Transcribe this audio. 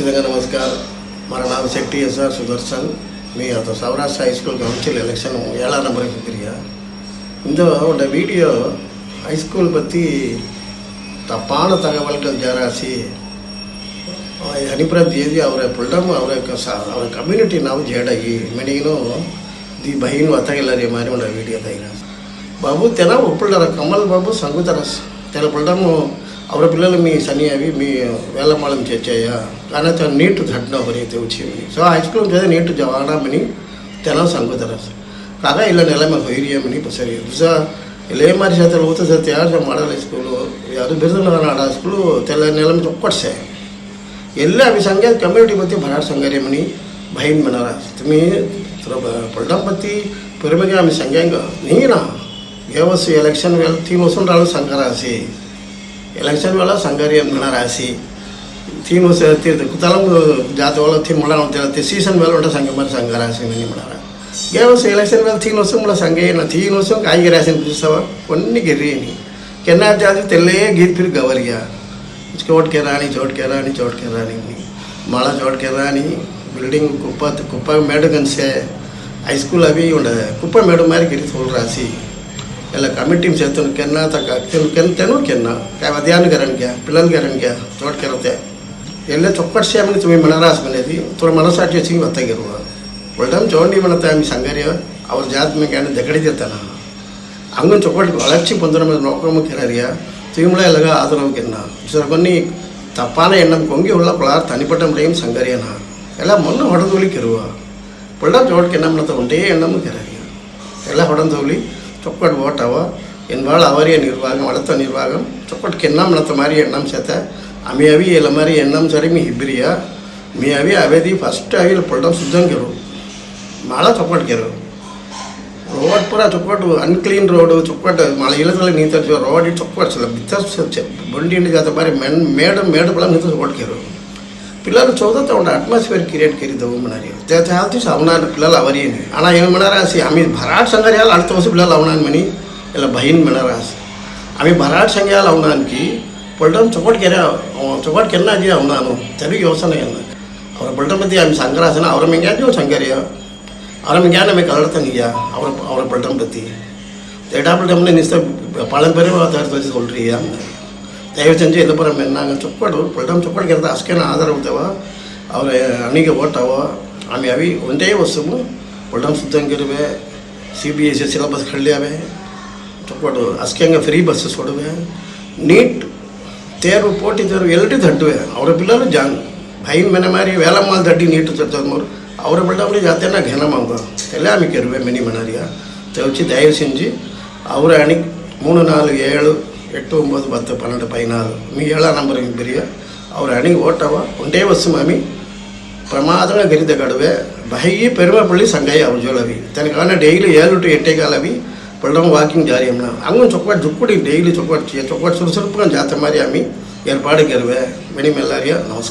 तिनका नमस्कार મારા નામ શેટ્ટી એસઆર સુદર્શન મેં હતો Saurashtra high school council election ಏಳಾ ನಂಬರಿಗೆ ಹೋಗಿರಿಯ ಇಂದು ಒಂದು ವಿಡಿಯೋ ಹೈಸ್ಕೂಲ್ ಬತ್ತಿ ತಪ್ಪಾನ ತಗವಲ್ಕ ಜಾರಾಸಿ ಹನಿಪ್ರದ್ ದೇವಿ ಅವರ, ಪುಲ್ಡಮ್ ಅವರ ಅವರ ಕಮ್ಯುನಿಟಿ ನಾವು ಜೇಡಾಗಿ ಮೆಣಿಗಿನೂ ದಿ ಬಹಿನು ಅತಗಿಲ್ಲರಿ ಮಾರಿ ಒಂದು ವಿಡಿಯೋ ತೈರ ಬಾಬು ತೆನ ಒಪ್ಪಳರ ಕಮಲ್ ಬಾಬು ಸಂಗುತರ ತೆನ ಪುಲ್ಡಮ್ಮು అవర పిల్లలు మీ సని అవి మీ వేలమాళం చేర్చాయా కానీ తను నీటు ఘటన ఎవరైతే వచ్చింది సో హై స్కూల్ చదివి నీటు జవాడామని తెలం సంగుతారు కాగా ఇలా నెల మాకు హైరియమని సరి దుసా ఇలా ఏ మరి చేతలు పోతే సార్ తయారు మాడాలి స్కూలు యాವುದು ಬಿರುದು ನಾಡ ಸ್ಕೂಲು ತೆಲ್ಲ ನೆಲ ಮೇಲೆ ಕೊಡ್ಸೆ ಎಲ್ಲ ಅಭಿ ಸಂಘ ಕಮ್ಯುನಿಟಿ ಬತ್ತಿ ಭರಾಡ್ ಸಂಘರಿ ಮನಿ ಬहीण म्हणाला तुम्ही पडडापती परमेगे आम्ही सांग्यांक నీనా ना हे वर्स తీ वेळ तीन वचून राहिलो ఎలక్షన్ వల్ల సంగార్యంగా రాసి థీమ్ కుతలం జాతి వల్ల థీమ్ మళ్ళా ఉంటుంది సీజన్ వేళ ఉంటుంది సంఘం మరి సంఘ రాసింది మళ్ళా గేవస్ ఎలక్షన్ వేళ థీన్ వస్తాం మళ్ళీ సంఘ అయిన థీన్ వస్తాం కాయ రాసిన చూస్తావా కొన్ని గెర్రీని కెన్నా జాతి తెల్లే గీత పిరి గవర్గా చోటుకే రాని చోటుకే రాని చోటుకే రాని మళ్ళా చోటుకే రాని బిల్డింగ్ కుప్ప కుప్ప మేడం కనిసే హై స్కూల్ అవి ఉండదు కుప్ప మేడం మాదిరి గిరి సోల్ రాసి ಎಲ್ಲ ಕಮಿಟಿಮ್ ಸೇರ್ತೇನೆ ಕೆನ್ನ ತಕ ಕೆಂತೇನೋ ಕೆನ್ನ काय वध्यान करण घ्या पिलन करण घ्या तोड करते ಎಲ್ಲ चौकटशी आम्ही तुम्ही मनरास बनली थोडं मनासाठी अशी वत्ता गेलो ಒಳ್ಳೆ ಚೌಂಡಿ ಮನತ್ತೆ ಆಮಿ ಸಂಗಾರಿ ಅವ್ರ ಜಾತ್ ಮೇಲೆ ಏನು ದಗಡಿದಿರ್ತಾನ ಹಂಗೆ ಚೊಕೊಟ್ಟು ವಳರ್ಚಿ ಬಂದ್ರೆ ಮೇಲೆ ನೋಡ್ಕೊಂಬಕ್ಕಿರಿಯ தீமுல இல்லைக ஆதரவுக்குண்ணா சில பண்ணி தப்பான எண்ணம் கொங்கி உள்ள பிள்ளார் தனிப்பட்ட முறையும் சங்கரியனா எல்லாம் மண்ணு உடந்தோலி கருவா பிள்ளை ஜோட்க்கு என்ன பண்ணத்தை உண்டே எண்ணமும் கரையா எல்லாம் உடந்தோலி ತೊಕ್ಕೊಟ್ಟು ಓಟವ என்பால் அவரிய நிர்வாகம் அடுத்த நிர்வாகம் தொக்கட்டுக்கு எண்ணம் நடத்த மாதிரி எண்ணம் சேர்த்த அமையாவி இல்லை மாதிரி எண்ணம் சரி மீ ஹிப்ரியா. மியாவி அவேதி ஃபஸ்ட்டு ஆகியில் பொல்டம் சுத்தம் கேரும் மழை தொக்கட்டு கேரும் ரோட் பூரா தொக்கட்டு அன்க்ளீன் ரோடு தொக்கட்டு மழை இலத்தில் நீத்த ரோடு தொக்கட்டு சொல்ல பித்தர் பொண்டி ஜாத்த மாதிரி மென் மேடு மேடு பழம் நீத்த தொக்கட்டு கேரும் पिल चौदह अट्मास्फियर क्रियेट करे पिल अवरिये आना ये मेरे आम्मी भराट संघ अड़ वर्ष पिल मनी इला भयन मेरा भराट संघ की पलटन चौपट के चौपट के तेरह योजन और पलटन मत आम संघरासन और संघरिया कलड़ता पलटन पत्ती पलटमें पलन पर ದಯವಿಟ್ಟು ಎಲ್ಲಬ್ಬರ ಮೇಲೆ ನಾನು ಚೊಪ್ಪಡು ಪ್ರೊಡಮ್ ಚೊಪ್ಪಡಿಗೆ ಅಂತ ಅಷ್ಟೇನ ಆಧಾರ ಉಳ್ತೇವ ಅವ್ರ ಅಣಿಗೆ ಓಟಾವ ಆಮೇಲೆ ಅವಿ ಒಂದೇ ವಸ್ತುವು ಪ್ರೊಡಮ್ ಸುದ್ದಂಗಿರುವೆ C B S C syllabus ಕಳ್ಳ್ಯಾವೆ ಚೊಪ್ಪಡು ಅಷ್ಟೇಂಗೆ ಫ್ರೀ ಬಸ್ಸಸ್ ಕೊಡುವೆ ನೀಟ್ ತೇರು ಪೋಟಿ ತೇರು ಎಲ್ಲರೂ ತಡ್ಡುವೆ ಅವರ ಪಿಲ್ಲರು ಜಾನ್ ಭಯ ಮನೆ ಮಾರಿ ವೇಲಮ್ಮಲ್ ತಡ್ಡಿ ನೀಟು ತಡ್ತವ್ರು ಅವರ ಬಿಲ್ಡವ್ರಿಗೆ ಜಾತೇನ ಘನಮಾವ ಎಲ್ಲ ಆಮೇಲೆ ಮೆನಿ ಮನರಿಯ ತೆವಚಿ ದಯವು செஞ்சு அவர் அணி மூணு நாலு ஏழு எட்டு ஒம்பது பத்து பன்னெண்டு பதினாறு மீ ஏழாம் நம்பர் பெரிய. அவர் அணி ஓட்டவா? ஒன்றே வசுமாமி பிரமாதமாக விருந்த கடுவே. பகி பெருமாப்பள்ளி அவர் அவஜோலவி தனக்கான டெய்லி ஏழு டு எட்டே காலவி பிள்ளவங்க வாக்கிங் ஜாரியம்னா அங்கே சொக்காட் ஜுக்குடி டெய்லி சொக்காட் சொக்காட் சுறுசுறுப்புக்கும் ஜாத்த மாதிரி அம்மி ஏற்பாடு கருவே. மினிமெல்லாரியா நமஸ்காரம்.